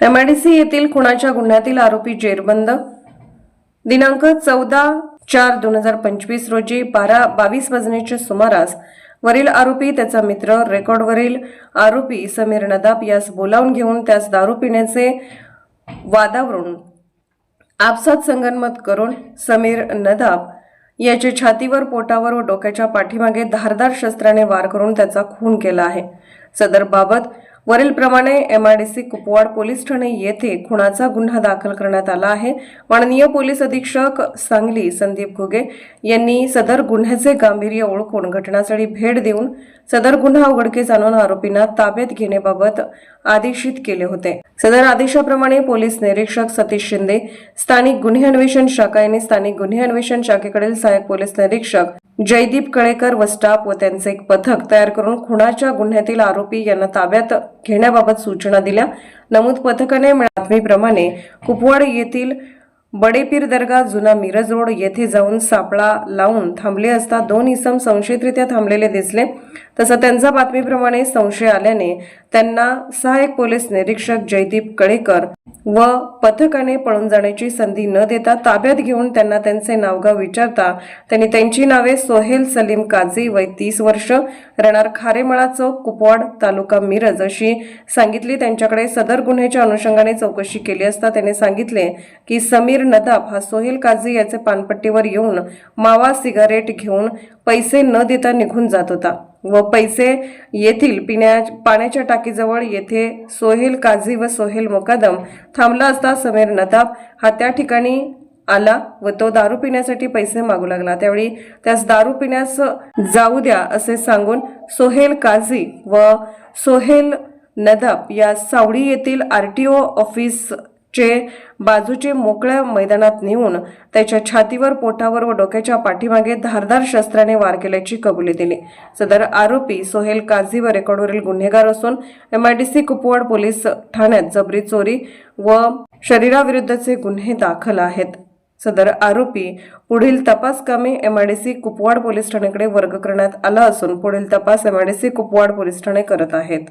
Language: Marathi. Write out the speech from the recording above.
एमआयडीसी येथील खुणाच्या गुन्ह्यातील आरोपी जेरबंद. दिनांक चौदा चार दोन हजार पंचवीस रोजी बारा बावीस वाजण्याच्या सुमारास वरील आरोपी त्याचा मित्र रेकॉर्डवरील आरोपी समीर नदाब यास बोलावून घेऊन त्यास दारू पिण्याचे वादावरून आपसात संगनमत करून समीर नदाब याचे छातीवर पोटावर व डोक्याच्या पाठीमागे धारदार शस्त्राने वार करून त्याचा खून केला आहे. वरीलप्रमाणे M I D C Kupwad police Thane येथे खुनाचा गुन्हा दाखल करण्यात आला आहे. माननीय पोलीस अधीक्षक सांगली संदीप घुगे यांनी सदर गुन्ह्याचे गांभीर्य ओळखून घटनास्थळी भेट देऊन सदर गुन्हा उघडकीस आणून आरोपींना ताब्यात घेण्याबाबत आदेशित केले होते. सदर आदेशाप्रमाणे पोलीस निरीक्षक सतीश शिंदे स्थानिक गुन्हे अन्वेषण शाखा यांनी स्थानिक गुन्हे अन्वेषण शाखेकडील सहाय्यक पोलीस निरीक्षक जयदीप कळेकर व स्टाफ व त्यांचे एक पथक तयार करून खुनाच्या गुन्ह्यातील आरोपी यांना ताब्यात घेण्याबाबत सूचना दिल्या. नमूद पथकाने बातमीप्रमाणे कुपवाड येथील बडेपीर दर्गा जुना मिरज रोड येथे जाऊन सापळा लावून थांबले असता दोन इसम संशयितरित्या थांबलेले दिसले. तसं त्यांचा बातमीप्रमाणे संशय आल्याने त्यांना सहाय्यक पोलीस निरीक्षक जयदीप कळेकर व पथकाने पळून जाण्याची संधी न देता ताब्यात घेऊन त्यांना त्यांचे नावगाव विचारता त्यांनी त्यांची नावे सोहेल सलीम काझी वय तीस वर्ष रणार खारेमळा चौक कुपवाड तालुका मिरज अशी सांगितली. त्यांच्याकडे सदर गुन्ह्याच्या अनुषंगाने चौकशी केली असता त्यांनी सांगितले की समीर नदाब हा सोहेल काझी याचे पानपट्टीवर येऊन मावा सिगारेट घेऊन पैसे न देता निघून जात होता. व पैसे येथील पिण्या पाण्याच्या टाकीजवळ येथे सोहेल काझी व सोहेल मुकादम थांबला असता समीर नदाब हा त्या ठिकाणी आला व तो दारू पिण्यासाठी पैसे मागू लागला. त्यावेळी त्यास दारू पिण्यास जाऊ द्या असे सांगून सोहेल काझी व सोहेल नदाब या सावडी येथील आर टी ओ ऑफिस चे बाजूचे मोकळ्या मैदानात नेऊन त्याच्या छातीवर पोटावर व डोक्याच्या पाठीमागे धारदार शस्त्राने वार केल्याची कबुली दिली. सदर आरोपी सोहेल काझी व रेकॉर्डवरील गुन्हेगार असून एमआयडीसी कुपवाड पोलीस ठाण्यात जबरी चोरी व शरीराविरुद्धचे गुन्हे दाखल आहेत. सदर आरोपी पुढील तपास कामे एमआयडीसी कुपवाड पोलीस ठाण्याकडे वर्ग करण्यात आला असून पुढील तपास एमआयडीसी कुपवाड पोलीस ठाणे करत आहेत.